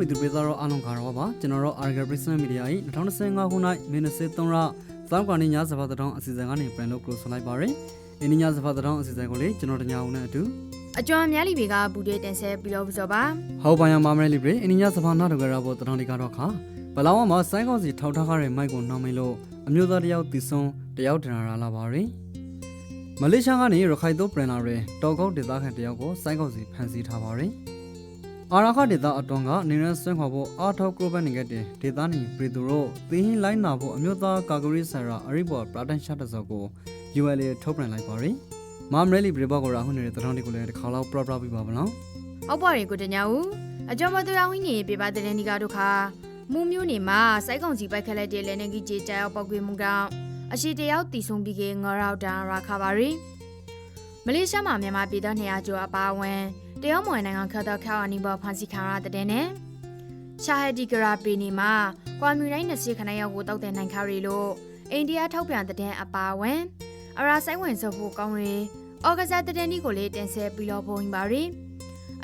ပြည်သူပြည်သားတို့အားလုံးကတော့ပါကျွန်တော်တို့ Arger Business Media ၏2025ခုနှစ်မင်း23ရက်သောက်ကနေ့ညစပါးတောင်းအစီအစဉ်ကနေပြန်လို့ close လိုက်ပါရယ်။အင်းညစပါးတောင်းအစီအစဉ်ကိုလေကျွန်တော်တညာဦးနဲ့အတူအကျော်မြလီဘေကဘူတေတင်ဆက်ပြီးတော့ပစောပါဟောက်ပိုင်ယမာမရဲလီဘရေအင်းညစပါးနာတော့ကြရဖို့တောင်းဒီကတော့ခါဘလောင်းမှာစိုင်းကောင်းစီထောက်ထားခဲ့တဲ့မိုက်ကိုနှောင်းမိလို့အမျိုးသားတယောက်တည်ဆုံးတယောက်တနာရလာပါရယ်။မလေးရှားကနေရခိုင်တို့ပရန်လာရဲတော်ကောက်ဒေသခံတယောက်ကိုစိုင်းကောင်းစီဖမ်းဆီးထားပါရယ်။ အာရခဒေတာအတွန်းကနေရန်ဆွဲခေါ်ဖို့အာထောက်ကရိုဘန်နေခဲ့တဲ့ဒေတာနီပရီသူတို့သင်းဟင်းလိုင်းနာဖို့အမျိုးသားကာဂရီဆရာအရိဘော်ပရာတန်ရှာတစောကို ULA ထုတ်ပြန်လိုက်ပါရယ်။မာမရဲလီဘရေဘော့ကိုရာဟုနေတဲ့တထောင်းဒီကိုလည်းတစ်ခါလောက်ပရပရပြပါဗလားဟုတ်ပါရင်ကိုတညာဦးအကျော်မတူရဝင်းနေပြပါတဲ့ဒီကတို့ခါမူမျိုးနေမှာစိုက်ကောင်စီပိုက်ခက်လက်တဲ့လဲနေကြီးကြေးကြောက်ပောက်ကွေးမှုကောင်အရှိတယောက်တီဆုံးပြီးကငရောက်တန်ရာခါပါရီမလေးရှားမှာမြန်မာပြည်သား200ကျော်အပါအဝင် တယောက်မွေနိုင်ငံခတ်တော့ခေါအနီဘောဖန်စီခံရတဲ့နဲ့ရှာဟက်ဒီဂရာပီနီမှာကွာမြူတိုင်း20ခဏရောက်ကိုတောက်တဲ့နိုင်ခါရီလို့အိန္ဒိယထောက်ပြန်တဲ့အပါအဝင်အရာဆိုင်ဝင်စောဖို့ကောင်းရီအော်ဂဇာတဲ့ဒီကိုလေးတင်ဆက်ပြီးတော့ပုံပါရီ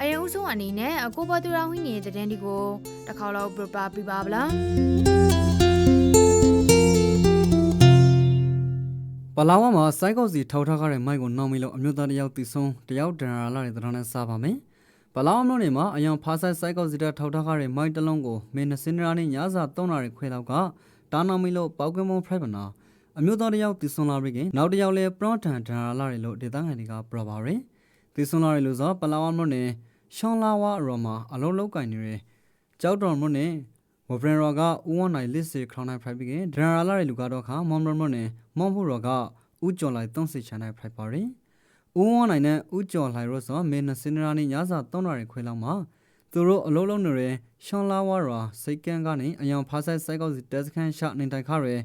အရင်ဦးဆုံးအနေနဲ့အကိုပေါ်သူတော်ဝင်းနေတဲ့တဲ့ဒီကိုတစ်ခါတော့ပြပပြပါဗလား ပလာဝါမှာစိုက်ကောက်စီထောက်ထားခဲ့တဲ့မိုက်ကိုနှောင်းမိလို့အမျိုးသားတယောက်တည်ဆုံးတယောက်ဒဏ်ရာလာတဲ့တထောင်းနဲ့စားပါမယ်။ပလာဝါမြို့နယ်မှာအယံဖားဆိုင်စိုက်ကောက်စီတထောက်ထားခဲ့တဲ့မိုက်တစ်လုံးကိုမင်းနှစင်းရာနဲ့ညစာသုံးနာရီခွဲလောက်ကတာနာမိလို့ပေါက်ကင်းမုံဖရိုက်ပနာအမျိုးသားတယောက်တည်ဆုံးလာပြီးခင်နောက်တစ်ယောက်လည်းပရော့ထန်ဒဏ်ရာလာတယ်လို့ဒေသခံတွေကပြောပါရယ်။တည်ဆုံးလာတယ်လို့ဆိုပလာဝါမြို့နယ်ရှောင်းလာဝါရော်မှာအလုံးလောက်ကင်နေတဲ့ကြောက်တော်မြို့နယ် ဝဗရင်ရော်ကဦးဝနိုင်လစ်စီခရောင်းနိုင်ဖရိုက်ပြီးခင်ဒဏ်ရာလာတဲ့လူကတော့ခါမွန်ဘရမြို့နယ်မွန်ဖူရော်ကဥကျော်လိုက်သုံးစီချန်နိုင်ဖိုက်ပါရင်ဦးဝနိုင်နဲ့ဥကျော်လိုက်ရောဆိုမင်းနစင်နရာနေညစာသုံးနာရီခွဲလောက်မှာသူတို့အလုံးလုံးနေတဲ့ရှွန်လာဝါရာစိတ်ကန်းကနေအယောင်ဖားဆိုင်စိုက်ကောက်စီတက်စခန်းရှနေတိုင်ခရဲ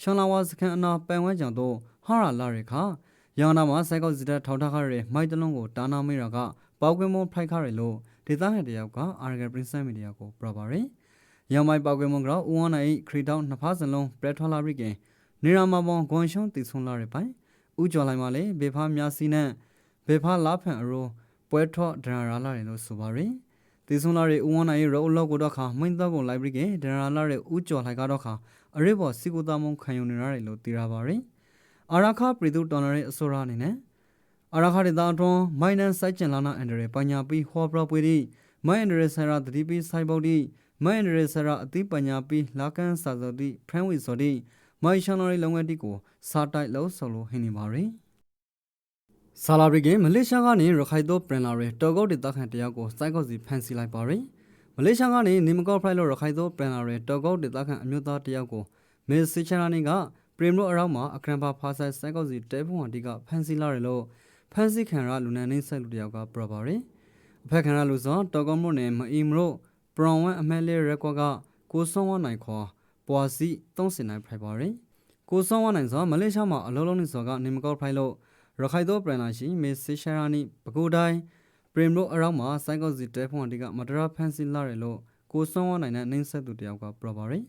ရှွန်လာဝါစခန်းအနာပန်ဝန်းကြောင်တို့ဟာရာလာရခါရောင်နာမှာစိုက်ကောက်စီတက်ထောက်ထားခရဲမိုက်တလုံးကိုတာနာမေးရာကပေါကွင်းမုံဖိုက်ခရဲလို့ဒေသခံတယောက်ကအာရဂယ်ပရင်းဆန်မီဒီယာကိုပြပါရယ် ရောင်မိုက်ပေါကွင်းမုံကတော့ဦးဝနိုင်ခရီတောင်းနှစ်ဖားစလုံးပရက်ထွာလာရိကင်နေရာမှာပေါဂွန်ရှုံးတည်ဆုံးလာတဲ့ပိုင်ဥကျော်လိုက်မှလည်းဘေဖားများစီနဲ့ဘေဖားလာဖန်အရိုပွဲထော့ဒရရာလာတယ်လို့ဆိုပါရယ်တည်ဆုံးလာတဲ့ဥဝနိုင်ရောလောကိုတော့ခါမင်းတော့ကိုလိုက်ပြီးကဒရရာလာတဲ့ဥကျော်လိုက်ကတော့ခါအရိဘော်စီကိုတာမုံခံယူနေရတယ်လို့သိရပါရယ်အာရခပြည်သူတော်ရဲ့အစိုးရအနေနဲ့အာရခဒေတာအတွန်းမိုင်းနန်စိုက်ကျင်လာနာအန်ဒရယ်ပညာပြီးဟောပရပွေဒီမိုင်းအန်ဒရယ်ဆရာတတိပြီးစိုက်ပုတ်ဒီ မိုင်းအန်ဒရယ်ဆရာအတိပညာပြီးလာကန်စာစောတိဖရန်ဝီစောတိမိုင်ရှန်နရီလုံငယ်တီကိုစားတိုက်လို့ဆိုလို့ဟင်းနေပါရယ်ဆာလာဘရီကမလေးရှားကနေရခိုင်တို့ပရန်လာရဲတော်ကုတ်ဒေသခံတယောက်ကိုစိုက်ကောက်စီဖမ်းဆီးလိုက်ပါရယ်မလေးရှားကနေနေမကော့ဖရိုက်လို့ရခိုင်တို့ပရန်လာရဲတော်ကုတ်ဒေသခံအမျိုးသားတယောက်ကိုမေဆီချနာနီကပရင်ရိုအရောက်မှာအခရန်ပါဖာဆိုင်စိုက်ကောက်စီတဲဖုန်ဝတီကဖမ်းဆီးလာတယ်လို့ဖမ်းဆီးခံရလူနန်နေဆက်လူတယောက်ကပြောပါရယ်အဖက်ခံရလူစောတော်ကုတ်မြို့နယ်မအီမရို ပရွန်ဝမ်အမဲလေးရက်ကွက်ကကိုစောဝနိုင်ခေါ်ပွာစီသုံးစင်နိုင်ဖိုက်ပါရယ်ကိုစောဝနိုင်စောမလေးရှားမှာအလုံးလုံးနေစောကနေမကောက်ဖိုက်လို့ရခိုင်တော့ပရန်လာရှိမေဆီရှာရာနီပကူတိုင်းပရင်ရိုအရောက်မှာစိုက်ကောက်စီတဲဖုန်ဝတီကမတရာဖမ်းဆီးလာတယ်လို့ကိုစောဝနိုင်နဲ့နှင်းဆက်သူတယောက်ကပြောပါရယ်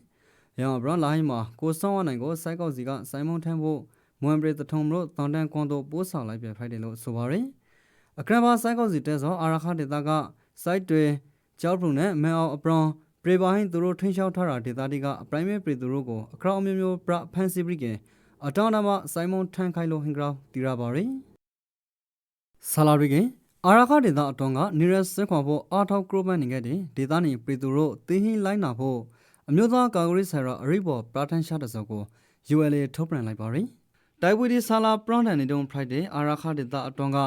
ရအောင်ဘရလာဟိမှာကိုစောဝနိုင်ကိုစိုက်ကောက်စီကစိုင်းမုံထမ်းဖို့မွန်ပရီတထုံမလို့တန်တန်ကွန်တို့ပိုးဆောင်လိုက်ပြဖိုက်တယ်လို့ဆိုပါရယ်အခရဘာစိုက်ကောက်စီတဲစောအာရခဒေတာကစိုက်တွေ ကြောက်ဖုန်နဲ့မဲအောင်အပရွန်ပရိဘာဟင်းသူတို့ထိန်းချောက်ထားတာဒေတာတီကအပရိုင်မေပရီသူတို့ကိုအခေါအမျိုးမျိုးပရဖန်စီပရိကေအတောင်းတမဆိုင်မွန်ထန်ခိုင်လိုဟင်ဂရောတီရာပါရီဆာလာရီကေအာရခဒေတာအတွန်းကနေရစခွန်ဖို့အာထောက်ကရိုမန်နေခဲ့တဲ့ဒေတာနေပရီသူတို့သင်းဟင်းလိုက်နာဖို့အမျိုးသားကာဂရီဆရာအရိဘော်ပရာထန်ရှာတစောကို ULA ထုတ်ပြန်လိုက်ပါရီတိုင်ဝီဒီဆာလာပရောင်းတန်နေတုံဖရိုက်တဲ့အာရခဒေတာအတွန်းက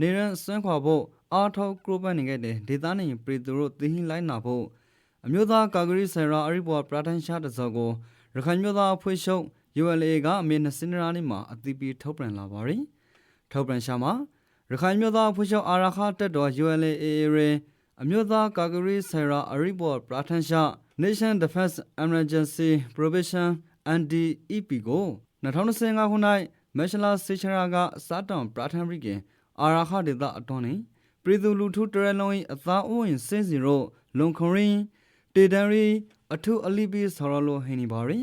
နေရစခွန်ဖို့ အာထောက်ကရိုမန်နေခဲ့တဲ့ဒေတာနေပရီသူတို့သင်းဟင်းလိုက်နာဖို့အမျိုးသားကာဂရီဆရာအရိဘော်ပရာထန်ရှာတစောကိုရခိုင်မျိုးသားအဖွဲ့ချုပ် ULA ကအမေနစင်နရာနီမှာအတိပီထုတ်ပြန်လာပါရီထုတ်ပြန်ရှာမှာရခိုင်မျိုးသားအဖွဲ့ချုပ်အာရခတက်တော် ULA AA အမျိုးသားကာဂရီဆရာအရိဘော်ပရာထန်ရှာ Nation Defense Emergency Provision NDEP ကို2025ခုနှစ်မက်ရှလာစေချရာကစားတောင်ပရာထန်ရီကင်အာရခဒေတာအတွန်းနေ ပြည်သူလူထုတရလုံး၏အသားအိုးရင်စင်းစီရောလုံခရင်တေဒန်ရီအထုအလီပီဆော်ရလိုဟင်းနီပါရီ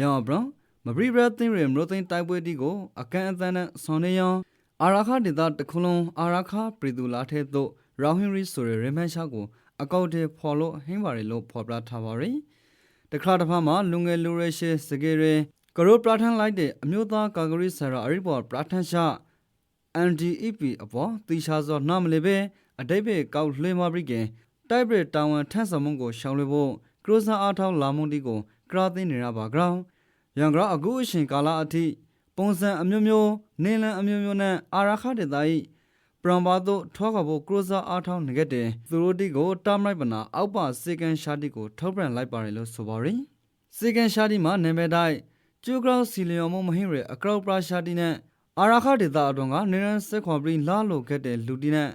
ယောင်ဘရန်မဘရီဘရသင်းရမလို့သိန်းတိုက်ပွဲတီကိုအကန်အသန်းနဲ့ဆွန်နေယောင်အာရခဒေတာတခုလုံးအာရခပြည်သူလာထဲသို့ရောင်ဟင်ရီဆိုရရမန်ရှာကိုအကောက်တွေဖော်လို့ဟင်းပါတယ်လို့ဖော်ပြထားပါရယ်တခါတစ်ဖက်မှာလူငယ်လူရဲရှိစကေရဲကရိုပရာထန်လိုက်တဲ့အမျိုးသားကာဂရီဆရာအရိပေါ်ပရာထန်ရှာ NDEP အပေါ်တီရှာစောနာမလေးပဲအတိတ်ပဲကောက်လွှဲမပရိကေတိုက်ပရတာဝန်ထန့်ဆောင်မှုကိုရှောင်လွှဲဖို့ကရိုဆာအားထောက်လာမှုတီကိုကရာသိနေရပါကြောင်းရန်ကရာအခုအရှင်ကာလအထိပုံစံအမျိုးမျိုးနေလန်အမျိုးမျိုးနဲ့အာရခဒေသ၏ပရံဘာတို့ထောက်ကဖို့ကရိုဆာအားထောက်နေခဲ့တဲ့သူတို့တီကိုတာမလိုက်ပနာအောက်ပါစေကန်ရှာတီကိုထောက်ပြန်လိုက်ပါတယ်လို့ဆိုပါရယ်စေကန်ရှာတီမှာနာမည်တိုင်းကျူဂရောစီလီယံမမဟင်းရအကရောပရာရှာတီနဲ့ အာရခဒေတာအတွန်းကနေရန်စက်ခွန်ပရီလာလိုခဲ့တဲ့လူတီနဲ့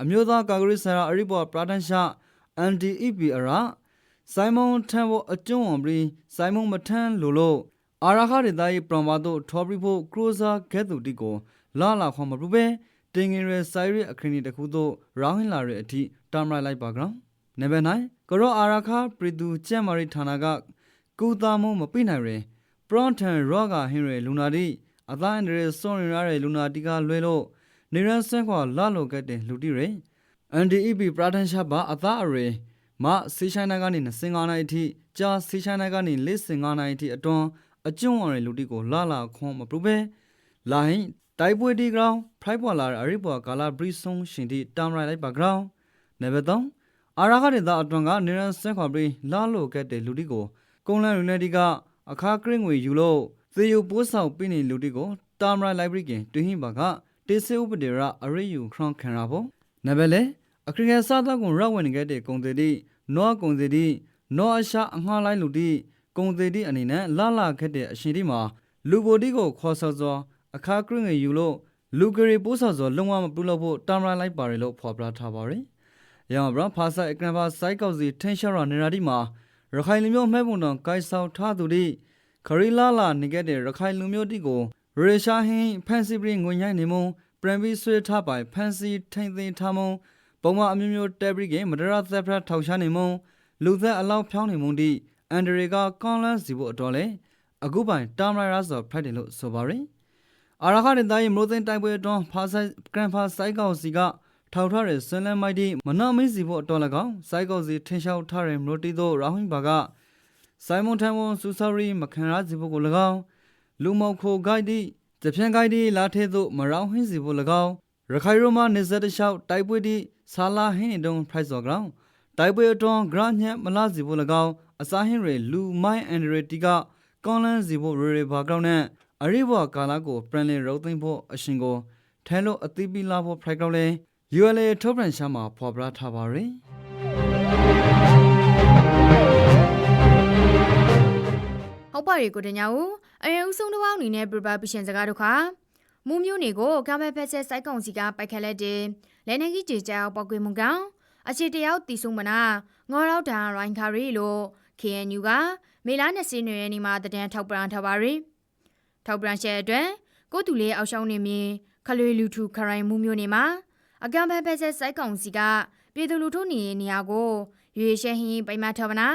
အမျိုးသားကာဂရီဆရာအရိဘောပရာဒန်ရှာ NDEP အရာဆိုင်မွန်ထန်ဘောအကျွန်းဝန်ပရီဆိုင်မွန်မထန်လိုလို့အာရခဒေတာရဲ့ပရံဘာတို့ထော်ပရီဖို့ကရိုဇာကဲသူတီကိုလာလာခွန်မပူပဲတင်ငင်ရဆိုင်ရအခရီးတခုတို့ရောင်းဟင်လာရဲ့အထိတာမလိုက်ပါကောင်နေဘနိုင်ကရောအာရခပရီသူကျက်မာရီဌာနကကူတာမမပိနိုင်ရယ်ပရွန်ထန်ရောဂါဟင်ရယ်လူနာတီ အတိုင်းရဲစွန်ရရတဲ့လူနာတီကလွဲလို့နေရန်ဆန်ခွာလာလိုခဲ့တဲ့လူတီရယ် NDEP ပရာဒန်ရှာပါအသားအရေမစီချိုင်းနာကနေ25နိုင်အထိကြာစီချိုင်းနာကနေ45နိုင်အထိအတွန်းအကျွန်းရယ်လူတီကိုလာလာခွန်မပရူပဲလာဟင်တိုက်ပွဲဒီဂရောင်းဖိုက်ပွာလာအရိပွာကာလာဘရီဆုံရှင်တီတမ်ရိုင်လိုက်ပါဂရောင်းနေဘတော့အာရခဒေတာအတွန်းကနေရန်ဆန်ခွာပြီးလာလိုခဲ့တဲ့လူတီကိုကုန်းလန်ယူနိုက်တီကအခါကရင်ငွေယူလို့ သေယိုပိုးဆောင်ပြနေလူတီကိုတာမရိုင်လိုက်ဘရီကင်တွင်ဟင်ပါကတေဆေဥပဒေရအရိယူခရန်ခံရဖို့နဘလေအခရိယစာသားကိုရောက်ဝင်ခဲ့တဲ့ကုံသေးတိနောကုံသေးတိနောအရှာအငှားလိုက်လူတိကုံသေးတိအနေနဲ့လာလာခဲ့တဲ့အရှင်တိမှာလူဘိုတိကိုခေါ်ဆော်စောအခါကရင်ငွေယူလို့လူဂရီပိုးဆော်စောလုံးဝမပြုလုပ်ဖို့တာမရိုင်လိုက်ပါတယ်လို့ဖော်ပြထားပါတယ်။ရောင်ဘရဖာဆိုင်အကနဘာစိုက်ကောက်စီထင်းရှာရနေရာဒီမှာရခိုင်လူမျိုးမဲပုံတော်ကိုက်ဆောင်ထားသူတိ ခရီလာလာနေခဲ့တဲ့ရခိုင်လူမျိုးတိကိုရေရှာဟင်းဖန်စီပရင်ငွေညိုင်းနေမုံပရန်ဘီဆွေထားပိုင်ဖန်စီထိန်သိမ်းထားမုံပုံမအမျိုးမျိုးတက်ပရိကမဒရသက်ဖရထောက်ရှားနေမုံလူသက်အလောက်ဖြောင်းနေမုံတိအန်ဒရီကကွန်လန်စီဖို့အတော်လေအခုပိုင်တာမရာဆိုဖရိုက်တယ်လို့ဆိုပါရယ်အာရခတဲ့တိုင်းမလို့သိန်းတိုက်ပွဲအတွန်းဖာဆိုင်ဂရန်ဖာစိုက်ကောက်စီကထောက်ထားတဲ့ဆွန်လန်မိုက်တီမနာမင်းစီဖို့အတော်၎င်းစိုက်ကောက်စီထင်ရှားထားတဲ့မလို့တီတို့ရာဟင်ဘာက ဆိုင်မွန်ထန်ဝန်စူဆာရီမခံရစီဖို့ကို၎င်းလူမောက်ခိုဂိုက်တီတပြင်းဂိုက်တီလာထဲသို့မရောင်းဟင်းစီဖို့၎င်းရခိုင်ရိုမာနေဇက်တလျှောက်တိုက်ပွဲတီဆာလာဟင်းနေတုံး price ော်ကောင်တိုက်ပွဲအတွန်းဂရညက်မလာစီဖို့၎င်းအစားဟင်းတွေလူမိုင်းအန်ဒရတီကကွန်လန်စီဖို့ရေရေဘာကောင်နဲ့အရိဘွာကာလာကိုပရန်လင်ရုပ်သိမ်းဖို့အရှင်ကိုထဲလို့အသီးပီလာဖို့ price ကောင်လဲ ULA ထုတ်ပြန်ရှာမှာဖော်ပြထားပါရယ် ဟုတ်ပါရေကိုတညာဦးအရင်ဦးဆုံးတစ်ပေါက်အနေနဲ့ပြပပရှင်စကားတို့ခါမူးမျိုးနေကိုကမ်ဘဲဖက်ဆက်စိုက်ကောင်စီကပိုက်ခက်လက်တဲ့လဲနေကြီးကြေကြောက်ပောက်ကွေမုံကောင်အခြေတယောက်တီဆုံမနာငေါရောက်တာရိုင်းခါရီလို့ KNU ကမေလာနဲ့စင်းရွယ်နေမှာတဒန်းထောက်ပံထားပါရီထောက်ပံရှဲအတွက်ကိုတူလေးအောက်ရှောင်းနေမြင်ခလွေလူထူခရိုင်မူးမျိုးနေမှာအကမ်ဘဲဖက်ဆက်စိုက်ကောင်စီကပြည်သူလူထုနေနေရာကိုရွေရှဲဟင်းပိုင်မထော်ပနာ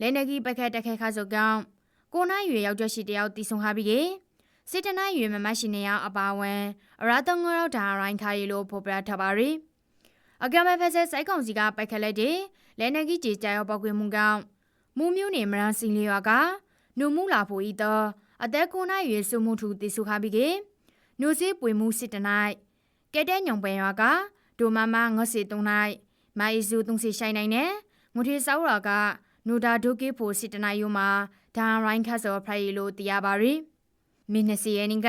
လဲနေကြီးပိုက်ခက်တက်ခဲခါစောကောင် ကိုနိုင်ရွေယောက်ျားရှိတယောက်တီဆုံဟာပြီးကေစစ်တနရွေမမရှိနေအောင်အပါဝင်အရာတုံငေါဒါရိုင်းခါရီလိုဖော်ပြထားပါရီအကမဖက်ဆက်စိုက်ကောင်စီကပိုက်ခက်လက်တဲ့လဲနဂီကြေကြရောပောက်ကွေမှုကောင်မူမျိုးနေမရန်စင်လီရွာကနုမှုလာဖို့ဤတော့အသက်ကိုနိုင်ရွေစုမှုထူတီဆုခါပြီးကေနုစေးပွေမှုစစ်တနိုင်ကဲတဲ့ညုံပယ်ရွာကဒိုမမငေါစီတုံနိုင်မိုင်စုတုံစီရှိုင်းနိုင်နဲ့ငွေထေဆောက်ရွာကနူဒါဒိုကေဖို့စစ်တနိုင်ယူမှာ ဒါရိုင်းခါဆောဖရိုင်လိုတရားပါရီမင်းနစီယနင်က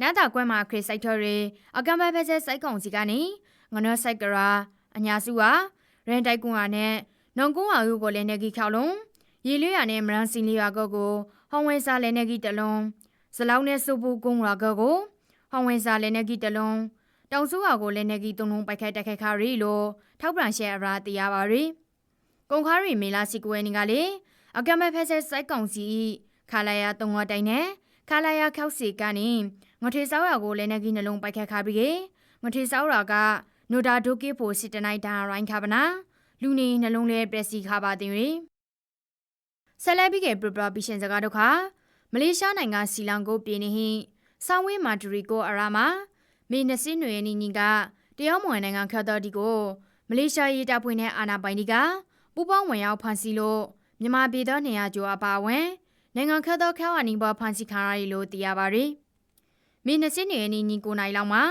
နာတာကွဲမှာခရစ်စိုက်ထော်ရီအကမ်ဘဲဖက်ဆက်စိုက်ကောင်စီကနေငနောစိုက်ကရာအညာစုဟာရန်တိုက်ကွန်ဟာနဲ့နောင်ကွန်ဟာယူကိုလည်းနေကြီးခေါလုံးရေလွရနဲ့မရန်စင်လီယာကောကိုဟောင်းဝဲစားလည်းနေကြီးတလုံးဇလောက်နဲ့စုပ်ဖို့ကုန်းရာကောကိုဟောင်းဝဲစားလည်းနေကြီးတလုံးတောင်စုဟာကိုလည်းနေကြီးတုံလုံးပိုက်ခိုက်တက်ခိုက်ခါရီလို့ထောက်ပံရှဲအရာတရားပါရီကုံခါရီမေလာစီကွဲနေကလေ အကမဖက်ဆက်စိုက်ကောင်စီခါလာယာတုံဝတိုင်နဲ့ခါလာယာခောက်စီကနေငထေဆောက်ရကိုလည်းနေကြီးနှလုံးပိုက်ခတ်ခါပြီးငထေဆောက်ရကနိုဒါဒိုကေဖို့စစ်တနိုင်တာရိုင်းခါပနာလူနေနှလုံးလဲပရက်စီခါပါတင်ရီဆက်လက်ပြီးကပရပရပီရှင်စကားတို့ခါမလေးရှားနိုင်ငံစီလန်ကိုပြည်နေဟင်းဆောင်းဝေးမာဒရီကိုအရာမာမေနစင်းနွေနီနီကတယောမွန်နိုင်ငံခတ်တော်ဒီကိုမလေးရှားရေးတပ်ဖွဲ့နဲ့အာဏာပိုင်တွေကပူးပေါင်းဝင်ရောက်ဖမ်းဆီးလို့ မြန်မာပြည်သား200ကျော်အပါအဝင်နိုင်ငံခတ်သောခေါအနီးပေါ်ဖမ်းဆီးခံရတယ်လို့သိရပါတယ်။မင်း20နှစ်အနည်းညီ9နိုင်လောက်မှာ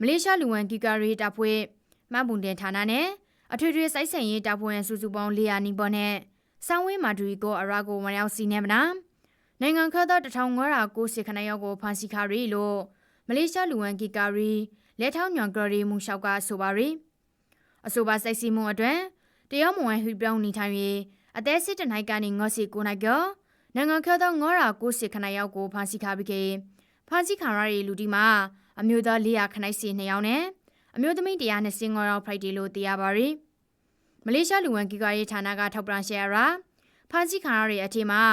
မလေးရှားလူဝင်ကီကာရီတပ်ဖွဲ့မှတ်ပုံတင်ဌာနနဲ့အထွေထွေစိုက်ဆင်ရေးတပ်ဖွဲ့စုစုပေါင်း400နီးပေါ်နဲ့ဆောင်းဝင်းမာဒူရီကိုအရာကိုဝင်ရောက်စီးနေမနာနိုင်ငံခတ်သော1590ခဏရောက်ကိုဖမ်းဆီးခါရီလို့မလေးရှားလူဝင်ကီကာရီလက်ထောက်ညွန်ဂရီမူလျှောက်ကဆိုပါရီအဆိုပါစိုက်စီမှုအတွက်တရုတ်မဝင်ဟိပြောင်းနေထိုင်၍ အသက်စစ်တနိုင်ကနေငေါ့စီကိုနိုင်ကျော်နိုင်ငံခတ်သော990ခဏရောက်ကိုဖမ်းဆီးခါပြီးကေဖမ်းဆီးခံရတဲ့လူဒီမှာအမျိုးသား400ခဏစီ2ယောက်နဲ့အမျိုးသမီး125ယောက်ဖိုက်တီလို့သိရပါရီမလေးရှားလူဝင်ကီကာရေးဌာနကထောက်ပြန်ရှယ်ရာဖမ်းဆီးခံရတဲ့အထက်မှာ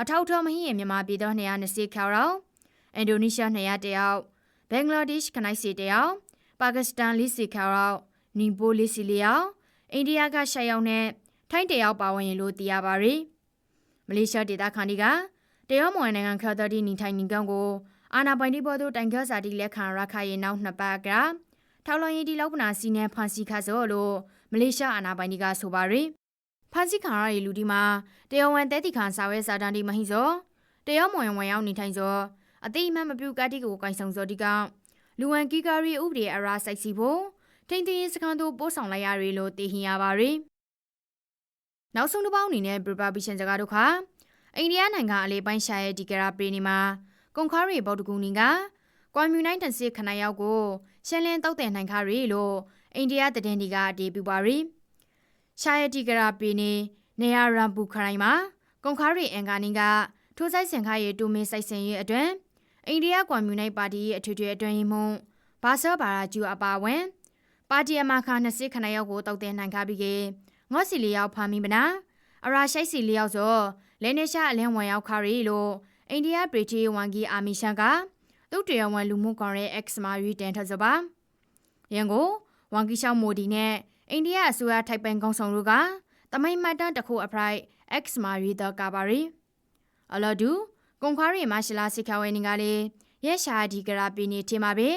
အထောက်ထောမဟိရင်မြန်မာပြည်တော်220ခေါက်တော့အင်ဒိုနီးရှား200တယောက်ဘင်္ဂလားဒေ့ရှ်ခနိုင်စီတယောက်ပါကစ္စတန်40ခေါက်တော့နီပို40လျောက်အိန္ဒိယက6ယောက်နဲ့ ထိုင်းတယောက်ပါဝင်လို့သိရပါရီမလေးရှားဒေသခံတွေကတရုတ်မွန်နိုင်ငံခါတော်ဒီနေထိုင်နေကောင်ကိုအာနာပိုင်ဒီဘော်တို့တိုင်ခါစာတီလက်ခံရခရဲ့နောက်နှစ်ပတ်ကထောက်လွန်ရင်ဒီလောက်ပနာစီနဲ့ဖန်စီခါစောလို့မလေးရှားအာနာပိုင်တွေကဆိုပါရီဖန်စီခါရရဲ့လူဒီမှာတရုတ်ဝန်တဲတီခါစာဝဲစာတန်ဒီမဟိစောတရုတ်မွန်ဝင်ရောက်နေထိုင်စောအတိအမှန်မပြုကတိကိုကိုင်ဆောင်စောဒီကလူဝန်ကီကာရီဥပဒေအရာစိုက်စီဖို့ထိန်သိရင်စကန်တို့ပို့ဆောင်လိုက်ရရလို့သိဟင်ရပါရီ နောက်ဆုံးတစ်ပေါင်းအနေနဲ့ပရပပီရှင်စကားတို့ခါအိန္ဒိယနိုင်ငံအလေးပိုင်းရှာရဲ့ဒီကရာပရီနီမှာကွန်ခါရီဘော်တကူနီကကွန်မြူနိုင်းတန်စစ်ခဏရောက်ကိုရှန်လင်းတောက်တဲ့နိုင်ခါရီလို့အိန္ဒိယတည်င်းဒီကအတေးပြပါရီရှာရဲ့ဒီကရာပရီနီနေရရမ်ပူခရိုင်မှာကွန်ခါရီအင်ကာနီကထိုးဆိုင်စင်ခါရဲ့တူမင်းစိုက်စင်ရဲ့အတွင်အိန္ဒိယကွန်မြူနိုက်ပါတီရဲ့အထွေထွေအတွင်းရေးမှူးဘာဆာဘာရာဂျူအပါဝင်ပါတီအမခါ20ခဏရောက်ကိုတောက်တဲ့နိုင်ခါပြီးကေ ငေါ့စီလီရောက်ဖာမီမနာအရာရှိုက်စီလီရောက်ဆိုလဲနေရှာအလင်းဝင်ရောက်ခါရီလို့အိန္ဒိယပရီတီဝန်ကြီးအာမီရှန်ကသူ့တရားဝန်လူမှုကွန်ရက် X မှာရီတန်ထပ်စပါရန်ကိုဝန်ကြီးရှောင်းမိုဒီနဲ့အိန္ဒိယအစိုးရထိုက်ပန်ကောင်ဆောင်တို့ကတမိုင်းမှတ်တမ်းတစ်ခုအပရိုက် X မှာရီတော့ကပါရီအလော်ဒူကွန်ခွာရီမရှလာစီခဝဲနေကလေးရဲရှာဒီကရာပီနေထင်ပါပဲ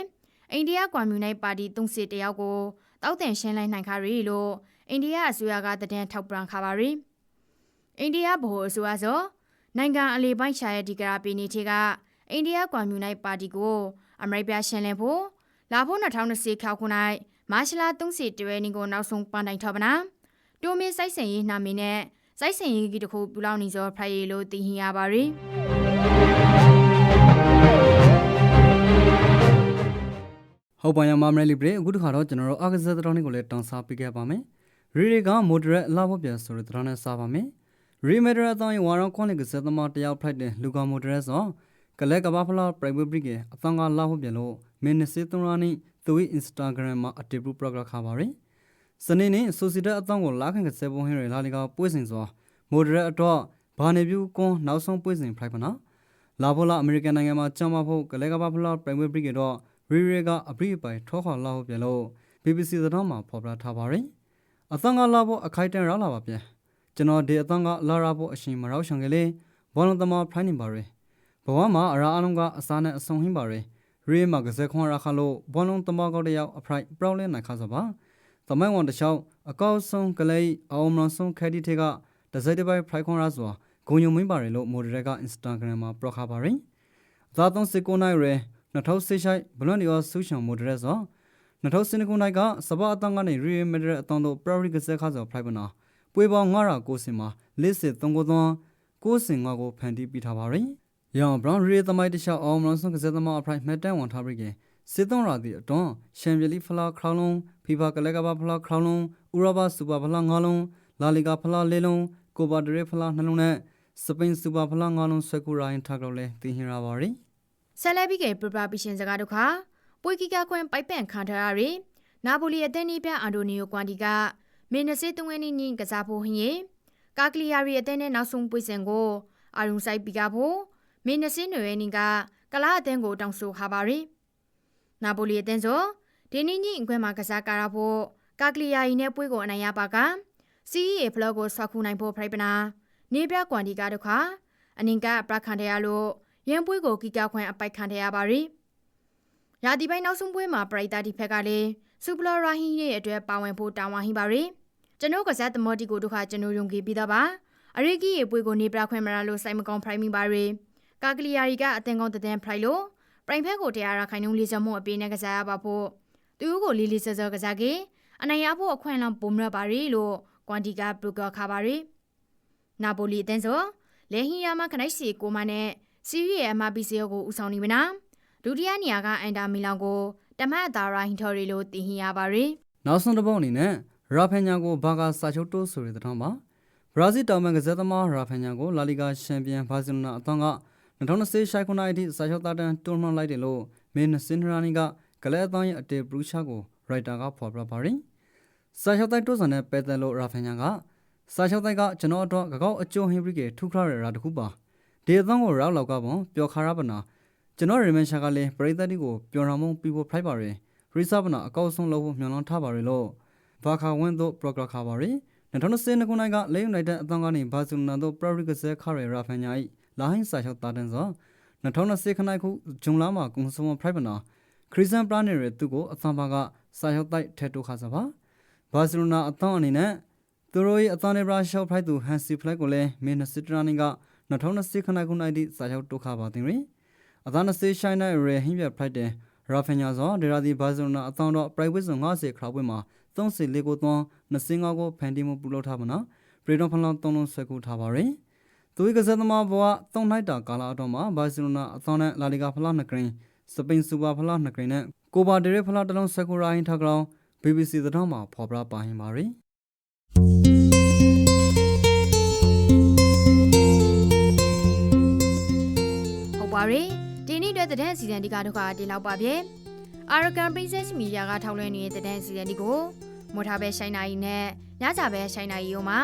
အိန္ဒိယကွန်မြူနိုက်ပါတီသုံးစစ်တယောက်ကိုတောက်တန်ရှင်းလိုက်နိုင်ခါရီလို့ အိန္ဒိယအစိုးရကတည်င်းထောက်ပံ့ခါပါရီအိန္ဒိယဗဟိုအစိုးရဆိုနိုင်ငံအလေးပိုင်းရှာရဲ့ဒီကရာပီနေချေကအိန္ဒိယကွန်မြူနိုက်ပါတီကိုအမေရိကန်ရှင်းလင်းဖို့လာဖို့2020ခေါက်ခုနိုင်မရှလာသုံးစစ်တွဲနေကိုနောက်ဆုံးပန်တိုင်ထော်ပနာတိုမင်းစိုက်စင်ရေးနာမည်နဲ့စိုက်စင်ရေးကြီးတခုပူလောင်နေစောဖရိုင်လို့သိဟင်ရပါရီဟုတ်ပါရမမရလီပရေအခုတခါတော့ကျွန်တော်တို့အာကစားသတင်းတွေကိုလည်းတောင်းစားပေးခဲ့ပါမယ် ရီရီကမိုဒရက်အလားဖို့ပြန်ဆိုတဲ့သတင်းနဲ့စားပါမယ်ရီမက်ဒရအတိုင်းဝါရောခွန်လကစားသမားတယောက်ဖိုက်တဲ့လူကာမိုဒရက်ဆိုကလက်ကဘာဖလာပရိုက်ဝတ်ဘရစ်ကအတန်ကလာဖို့ပြန်လို့မင်းနစ်စေသုံးရနိသူ့ Instagram မှာအတေပူပရဂရခါပါရယ်စနေနေ့ဆိုစီတဲ့အတန်းကိုလာခံကစေပုံဟင်းရလာလီကပွေးစင်စွာမိုဒရက်အတွက်ဘာနေပြူကွန်နောက်ဆုံးပွေးစင်ဖလိုက်ပါနာလာဖို့လာအမေရိကန်နိုင်ငံမှာကျမဖို့ကလက်ကဘာဖလာပရိုက်ဝတ်ဘရစ်ကတော့ရီရီကအပရိပိုင်ထောခွာလာဖို့ပြန်လို့ BBC သတင်းမှာဖော်ပြထားပါရယ် အသံကလာဖို့အခိုက်တန်ရလာပါပြန်ကျွန်တော်ဒီအသံကလာရဖို့အရှင်မရောက်ဆောင်ကလေးဘောလုံးသမားဖိုင်းနေပါရယ်ဘဝမှာအရာအလုံးကအစားနဲ့အဆုံဟင်းပါရယ်ရီမကစခွန်ရခလို့ဘောလုံးသမားကောက်တယောက်အဖရိုက်ပရောင်းလဲနိုင်ခါစပါသမိုင်းဝန်တခြားအကောက်ဆုံးကလေးအောင်မဆုံးခက်ဒီထေကတစိုက်တစ်ပိုက်ဖရိုက်ခွန်ရစွာဂုံယုံမင်းပါရယ်လို့မိုဒရက်က Instagram မှာပရခပါရယ်သာသုံးစကိုနိုင်ရယ်2006ရှိုက်ဘလွန်ဒီယောဆူရှောင်မိုဒရက်ဆို 2009ခုနိုင်ကစပအတန်းကနေရီမက်ဒရက်အတန်းတို့ပရရီကဆက်ခါဆိုဖလိုက်ပနာပွေပေါင်း900စင်မှာလက်စစ်3ကိုသွန်း9စင်5ကိုဖန်တီးပြထားပါရယ်။ရောင်ဘရောင်းရီသမိုင်းတခြားအောင်မလို့ဆုံးကစားသမားအဖလိုက်မက်တန်ဝန်ထားပြီးကစစ်သွန်းရာသည့်အတွန်းရှမ်ပီယံလိဖလာခရောင်းလုံးဖီဖာကလက်ကဘာဖလာခရောင်းလုံးဥရောပစူပါဖလာ9လုံးလာလီဂါဖလာ၄လုံးကိုပါဒရဲဖလာ2လုံးနဲ့စပိန်စူပါဖလာ9လုံးဆွဲကူရိုင်းထားကြလဲတင်ဟင်ရပါရယ်။ဆက်လက်ပြီးကပရပပီရှင်စကားတို့ခါ ပွေကီကာခွင်ပိုက်ပန့်ခံထားရရီနာပိုလီအသင်းနီးပြအန်တိုနီယိုကွမ်တီကမင်းနစစ်သွင်းနေညင်ကစားဖို့ဟင်းရင်ကာကလီယာရီအသင်းနဲ့နောက်ဆုံးပွေစင်ကိုအာရုံဆိုင်ပီကဖို့မင်းနစစ်နွေနင်ကကလာအသင်းကိုတောင်းဆိုခါပါရီနာပိုလီအသင်းဆိုဒီနေ့ညင်အခွင့်မှာကစားကြရဖို့ကာကလီယာရီနဲ့ပွေကိုအနိုင်ရပါကစီအီဖလော့ကိုဆွာခုနိုင်ဖို့ဖရိုက်ပနာနေပြကွမ်တီကတခါအနင်ကပရခန်တရလို့ရန်ပွေးကိုကီကာခွန်အပိုက်ခံရပါရီ ရာဒီပိုင်းနောက်ဆုံးပွဲမှာပရိသတ်ဒီဖက်ကလည်းစူပလော်ရာဟင်းရဲ့အတွက်ပါဝင်ဖို့တာဝန်ဟိပါရယ်ကျွန်တော်ကစားသမော်တီကိုဒုက္ခကျွန်တော်ယုံကြည်ပြီးသားပါအရိကီရဲ့ပွေကိုနေပြခွင့်မရလို့စိုက်မကောင်းဖရိုက်မိပါရယ်ကာကလီယာရီကအတင်ကောင်းတဲ့ဖရိုက်လို့ပရိုင်ဖက်ကိုတရားရခိုင်နှုန်းလေးစမှုအပေးနဲ့ကစားရပါဖို့သူကိုလီလီဆဆကစားကေအနိုင်ရဖို့အခွင့်အလမ်းပုံရပါရယ်လို့ကွန်တီကဘရူကခါပါရယ်နာပိုလီအသင်းဆိုလေဟီယာမခနိုင်စီကိုမနဲ့စီရီရဲ့အမပီစီယိုကိုဦးဆောင်နေမနာ ဒုတိယနေရာကအန်တာမီလောင်ကိုတမတ်တာရိုင်းထော်ရီလို့တင်ဟီရပါရယ်နောက်ဆုံးတစ်ပုတ်အနေနဲ့ရာဖန်ညာကိုဘာကာစာချုပ်တိုးဆိုတဲ့တောင်းပါဘရာဇီးတောင်မန်ကစားသမားရာဖန်ညာကိုလာလီဂါချန်ပီယံဘာစီလိုနာအသင်းက2020ရှိုင်ခုနိုင်အထိစာချုပ်သားတန်းတွန်းမှလိုက်တယ်လို့မင်းနစင်ရာနီကကလဲအသင်းရဲ့အတေဘရူရှာကိုရိုက်တာကဖော်ပြပါရင်စာချုပ်တိုင်းတိုးစံတဲ့ပက်တယ်လို့ရာဖန်ညာကစာချုပ်တိုက်ကကျွန်တော်အတွက်ကကောက်အကျိုးဟင်ဘရီကေထူခရရတာတခုပါဒီအသင်းကိုရောက်လောက်ကပွန်ပျော်ခါရပနာ ကျွန်တော်ရီမန်ရှာကလည်းပရိသတ်တီကိုပျော်ရမုံပြီးဖို့ဖိုက်ပါရင်ရိစပနာအကောက်ဆုံးလုပ်ဖို့မျှော်လင့်ထားပါရလို့ဘာခါဝင်းတို့ပရိုဂရခါပါရီ2010ခုနှစ်ကလေယူနိုက်တက်အသင်းကနေဘာစီလိုနာတို့ပရိုဂရဆက်ခါရရာဖန်ညာ၏လာဟိုင်းစာချုပ်တာတန်းစော2020ခုနှစ်ခုဂျွန်လာမှာကုံစုံဖရိုက်ပနာခရစ်စန်ပလာနေရသူကိုအသင်းဘာကစာချုပ်တိုက်ထဲတိုးခါစားပါဘာစီလိုနာအသင်းအနေနဲ့သူတို့၏အသင်းရဲ့ဘရာရှော့ဖရိုက်သူဟန်စီဖလက်ကိုလည်းမင်းနစစ်တရာနီက2020ခုနှစ်ခုနှစ်၏စာချုပ်တိုးခါပါတင်ရီ အသင်းနစစ်ရှိုင်းနိုင်ရဟင်းပြဖရိုက်တဲ့ရာဖန်ညာစောဒေရာဒီဘာစီလိုနာအသင်းတော့ private ဇုံ90ခါပွဲမှာသုံးစီလေးကိုသွန်းနှစ်စင်းကောကိုဖန်တီမှုပြုလုပ်ထားပါနော်ပရီဒွန်ဖလောင်းသုံးလုံးဆွဲကူထားပါရင်သူ၏ကစားသမားဘဝသုံးနိုင်တာကာလာအတော့မှာဘာစီလိုနာအသင်းနဲ့လာလီဂါဖလားနှစ်ဂရင်းစပိန်စူပါဖလားနှစ်ဂရင်းနဲ့ကိုပါဒေရဲဖလားတစ်လုံးဆွဲကူရိုင်းထားကြောင်း BBC သတင်းမှာဖော်ပြပါရင်ပါရင်ဟုတ်ပါရဲ့ ဒီနေ့အတွက်တဲ့စီဇန်ဒီကတော့ခါတင်လောက်ပါဗျ။ Arakan Princess Media ကထောက်လွှင့်နေတဲ့တဲ့စီဇန်ဒီကိုမို့ထားပဲရှိုင်းနိုင်နဲ့ညကြပဲရှိုင်းနိုင်ရုံမှာ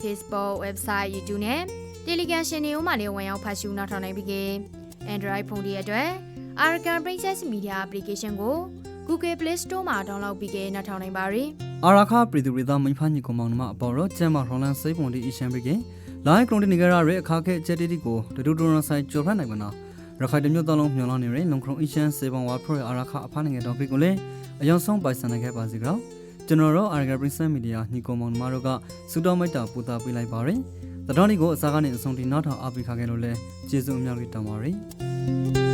Facebook website YouTube နဲ့ Telegram ရှင်တွေဥမာလေးဝင်ရောက်ဖတ်ရှုနောက်ထောင်နိုင်ပြီးက Android ဖုန်းတွေအတွက် Arakan Princess Media application ကို Google Play Store မှာ download ပြီးကနောက်ထောင်နိုင်ပါရယ်အာရခပရီသူရီသားမိဖာညီကောင်မောင်နှမအပေါ်တော့ကျမ်းမာဟော်လန်စိတ်ပုံဒီအရှမ်းပီကေလိုင်းကရုံတီနေကြရတဲ့အခါခဲချက်တီတီကိုဒတူတူရဆိုင်ကြော်ဖတ်နိုင်မနာ ရခိုင်တမျိုးသားလုံးမျော်လင့်နေရင်လုံခရုံအရှမ်းစေပုံဝါဖရိုအာရခအဖားနေတော်ပီကိုလေအယောင်ဆုံးပိုင်ဆန်နေခဲ့ပါစီကြောကျွန်တော်တို့အာရဂပရစ်ဆန်မီဒီယာညီကောင်မောင်နှမတို့ကစူတော်မိုက်တာပူတာပေးလိုက်ပါရယ်တတော်ဒီကိုအစားကနေအဆုံးထိနောက်ထောင်အပိခါခဲ့လို့လဲကျေးဇူးအများကြီးတောင်းပါရယ်